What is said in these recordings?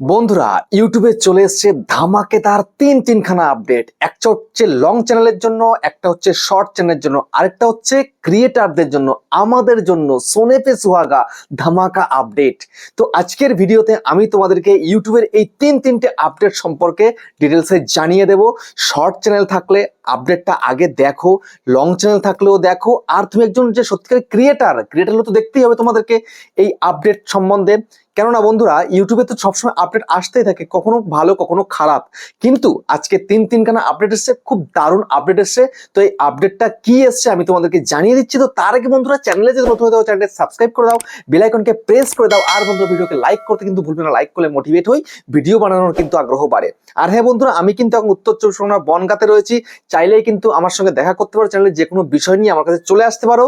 বন্ধুরা ইউটিউবে চলে এসছে ধামাকেদার তিন তিনখানা আপডেট একটা হচ্ছে লং চ্যানেলের জন্য, একটা হচ্ছে শর্ট চ্যানেলের জন্য, আরেকটা হচ্ছে ক্রিয়েটারদের জন্য, আমাদের জন্য সোনেপে সুহাগা ধামাকা আপডেট তো আজকের ভিডিওতে আমি তোমাদেরকে ইউটিউবের এই তিন তিনটে আপডেট সম্পর্কে ডিটেলসে জানিয়ে দেব। শর্ট চ্যানেল থাকলে আপডেটটা আগে দেখো লং চ্যানেল থাকলেও দেখো, আর তুমি একজন যে সত্যিকার ক্রিয়েটার ক্রিয়েটার তো দেখতেই হবে তোমাদেরকে এই আপডেট সম্বন্ধে। কেননা বন্ধুরা ইউটিউবে তো সবসময় আপডেট আসতেই থাকে, কখনো ভালো, কখনো খারাপ। কিন্তু আজকে তিন তিনখানা আপডেট এসছে, খুব দারুণ আপডেট এসছে। তো এই আপডেটটা কি এসছে আমি তোমাদেরকে জানিয়ে দিচ্ছি। তো তার আগে বন্ধুরা চ্যানেলে যদি নতুন হয়ে দাও চ্যানেলকে সাবস্ক্রাইব করে দাও বেল আইকনকে প্রেস করে দাও। আর বন্ধুরা, ভিডিওকে লাইক করতে কিন্তু ভুলবে না লাইক করলে মোটিভেট হই ভিডিও বানানোর কিন্তু আগ্রহ বাড়ে। আর হ্যাঁ বন্ধুরা, আমি কিন্তু এখন উত্তর চব্বিশ পরগনার বনগাতে রয়েছি। চাইলেই কিন্তু আমার সঙ্গে দেখা করতে পারো চ্যানেলে যে কোনো বিষয় নিয়ে আমার কাছে চলে আসতে পারো।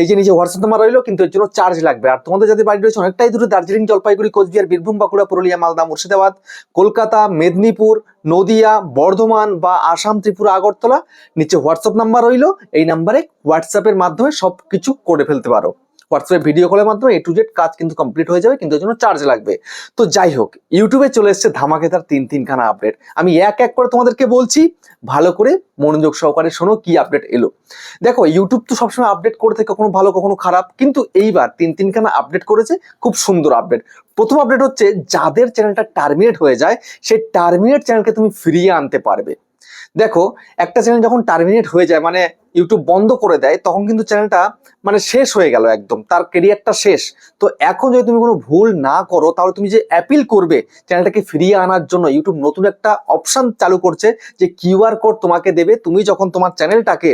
এই যে নিজে হোয়াটসঅ্যাপ নাম্বার রইল, কিন্তু এর জন্য চার্জ লাগবে। আর তোমাদের যাদের বাড়ি রয়েছে, অনেকটাই দূরে দার্জিলিং জলপাইগুড়ি, কোচবিহার, বীরভূম, বাঁকুড়া, পুরুলিয়া, মালদা, মুর্শিদাবাদ, কলকাতা, মেদিনীপুর, নদিয়া, বর্ধমান বা আসাম, ত্রিপুরা, আগরতলা। নিচে হোয়াটসঅ্যাপ নাম্বার রইল। এই নাম্বারে হোয়াটসঅ্যাপের মাধ্যমে সব কিছু করে ফেলতে পারো। হোয়াটসঅ্যাপে ভিডিও কলের মাধ্যমে এ টু জেড কাজ কিন্তু কমপ্লিট হয়ে যাবে, কিন্তু এর জন্য চার্জ লাগবে। তো যাই হোক ইউটিউবে চলে এসেছে ধামাকেদার তিন তিনখানা আপডেট আমি এক এক করে তোমাদেরকে বলছি, ভালো করে মনোযোগ সহকারে শোনো কি আপডেট এলো। দেখো ইউটিউব তো সবসময় আপডেট করে থাকে, কখনো ভালো, কখনো খারাপ, কিন্তু এইবার তিন তিনখানা আপডেট করেছে, খুব সুন্দর আপডেট প্রথম আপডেট হচ্ছে, যাদের চ্যানেলটা টার্মিনেট হয়ে যায়, সেই টার্মিনেট চ্যানেলকে তুমি ফিরিয়ে আনতে পারবে। দেখো, একটা চ্যানেল যখন টার্মিনেট হয়ে যায় মানে ইউটিউব বন্ধ করে দেয়, তখন কিন্তু চ্যানেলটা মানে শেষ হয়ে গেল একদম, তার কেরিয়ারটা শেষ। তো এখন যদি তুমি কোনো ভুল না করো, তাহলে তুমি যে অ্যাপিল করবে চ্যানেলটাকে ফিরিয়ে আনার জন্য ইউটিউব নতুন একটা অপশন চালু করছে যে কিউআর কোড তোমাকে দেবে, তুমি যখন তোমার চ্যানেলটাকে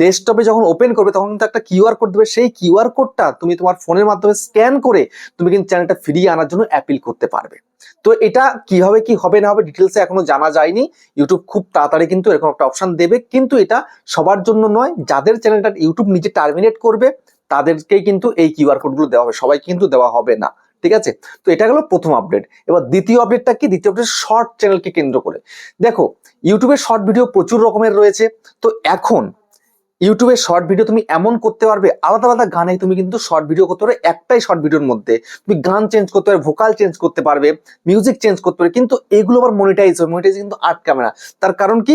ডেস্কটপে যখন ওপেন করবে, তখন কিন্তু একটা কিউআর কোড দেবে, সেই কিউআর কোডটা তুমি তোমার ফোনের মাধ্যমে স্ক্যান করে, তুমি কিন্তু চ্যানেলটা ফিরিয়ে আনার জন্য অ্যাপিল করতে পারবে। তো এটা কীভাবে কি হবে না হবে ডিটেলসে এখনও জানা যায়নি। ইউটিউব খুব তাড়াতাড়ি কিন্তু এরকম একটা অপশন দেবে। কিন্তু এটা সবার জন্য নয়, যাদের চ্যানেলটা ইউটিউব নিজে টার্মিনেট করবে, তাদেরকেই কিন্তু এই কিউআর কোডগুলো দেওয়া হবে। সবাই কিন্তু দেওয়া হবে না। ঠিক আছে? তো এটা গেল প্রথম আপডেট এবার দ্বিতীয় আপডেটটা কি? দ্বিতীয় আপডেট শর্ট চ্যানেলকে কেন্দ্র করে। দেখো ইউটিউবে শর্ট ভিডিও প্রচুর রকমের রয়েছে। তো এখন ইউটিউবে শর্ট ভিডিও তুমি এমন করতে পারবে, আলাদা আলাদা গানে তুমি কিন্তু শর্ট ভিডিও করতে পারবে একটাই শর্ট ভিডিওর মধ্যে। তুমি গান চেঞ্জ করতে পারবে ভোকাল চেঞ্জ করতে পারবে মিউজিক চেঞ্জ করতে পারবে, কিন্তু এগুলো আবার মনিটাইজ হবে মনিটাইজ কিন্তু আটকাবে না তার কারণ কি?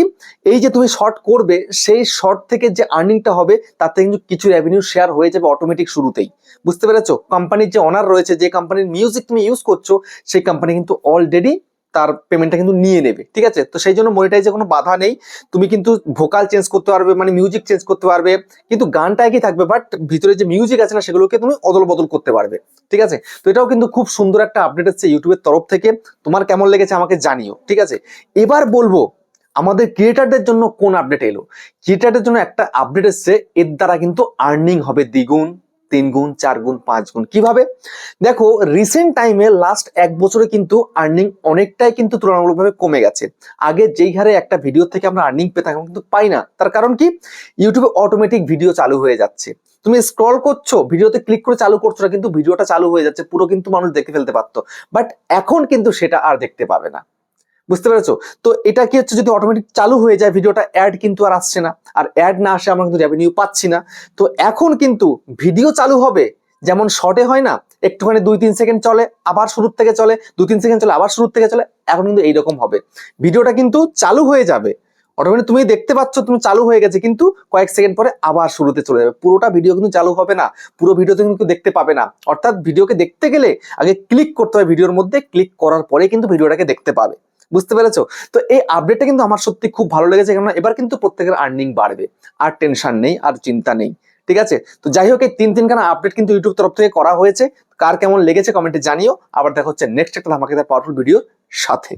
এই যে তুমি শর্ট করবে, সেই শর্ট থেকে যে আর্নিংটা হবে তাতে কিন্তু কিছু রেভিনিউ শেয়ার হয়ে যাবে অটোমেটিক শুরুতেই। বুঝতে পেরেছ? কোম্পানির যে অনার রয়েছে, যে কোম্পানির মিউজিক তুমি ইউজ করছ, সেই কোম্পানি কিন্তু অলরেডি তার পেমেন্টটা কিন্তু নিয়ে নেবে, ঠিক আছে? তো সেই জন্য মনিটাইজে কোনো বাধা নেই। তুমি কিন্তু ভোকাল চেঞ্জ করতে পারবে মানে মিউজিক চেঞ্জ করতে পারবে। কিন্তু গানটা একই থাকবে? বাট ভিতরে যে মিউজিক আছে না, সেগুলোকে তুমি অদল বদল করতে পারবে, ঠিক আছে? তো এটাও কিন্তু খুব সুন্দর একটা আপডেট হচ্ছে ইউটিউবের তরফ থেকে। তোমার কেমন লেগেছে আমাকে জানিও, ঠিক আছে? এবার বলব, আমাদের ক্রিয়েটারদের জন্য কোন আপডেট এলো? ক্রিয়েটারদের জন্য একটা আপডেট এসছে, এর দ্বারা কিন্তু আর্নিং হবে দ্বিগুণ। তিন গুণ চার গুণ পাঁচ গুণ কীভাবে? দেখো রিসেন্ট টাইমে লাস্ট এক বছরে কিন্তু আর্নিং অনেকটাই কিন্তু তুলনামূলকভাবে কমে গেছে। আগে যেই হারে একটা ভিডিও থেকে আমরা আর্নিং পেতাম কিন্তু পাই না। তার কারণ কি? ইউটিউবে অটোমেটিক ভিডিও চালু হয়ে যাচ্ছে। তুমি স্ক্রল করছ ভিডিওতে ক্লিক করে চালু করছ না, কিন্তু ভিডিওটা চালু হয়ে যাচ্ছে, পুরো কিন্তু মানুষ দেখে ফেলতে পারতো। বাট এখন কিন্তু সেটা আর দেখতে পাবে না। বুঝতে পেরেছ? তো এটা কি হচ্ছে যদি অটোমেটিক চালু হয়ে যায়, ভিডিওটা অ্যাড কিন্তু আর আসছে না। আর অ্যাড না আসে আমরা কিন্তু রেভিনিউ পাচ্ছি না। তো এখন কিন্তু ভিডিও চালু হবে, যেমন শর্টে হয় না, একটুখানি দুই তিন সেকেন্ড চলে, আবার শুরুর থেকে চলে দু তিন সেকেন্ড চলে, আবার শুরুর থেকে চলে, এখন কিন্তু এইরকম হবে। ভিডিওটা কিন্তু চালু হয়ে যাবে। অটোমেটিক তুমি দেখতে পাচ্ছ, তুমি চালু হয়ে গেছে, কিন্তু কয়েক সেকেন্ড পরে আবার শুরুতে চলে যাবে। পুরোটা ভিডিও কিন্তু চালু হবে না, পুরো ভিডিওতে কিন্তু দেখতে পাবে না। অর্থাৎ ভিডিওকে দেখতে গেলে আগে ক্লিক করতে হবে ভিডিওর মধ্যে ক্লিক করার পরে কিন্তু ভিডিওটাকে দেখতে পাবে। বুঝতে পেরেছ? তো এই আপডেটটা কিন্তু আমার সত্যি খুব ভালো লেগেছে, কেননা এবার কিন্তু প্রত্যেকের আর্নিং বাড়বে। আর টেনশন নেই, আর চিন্তা নেই, ঠিক আছে? তো যাই হোক, এই তিন তিনখানা আপডেট কিন্তু ইউটিউব তরফ থেকে করা হয়েছে। কার কেমন লেগেছে কমেন্টে জানিও। আবার দেখা হচ্ছে নেক্সট একটা ধামাকেদার পাওয়ারফুল ভিডিও সাথে।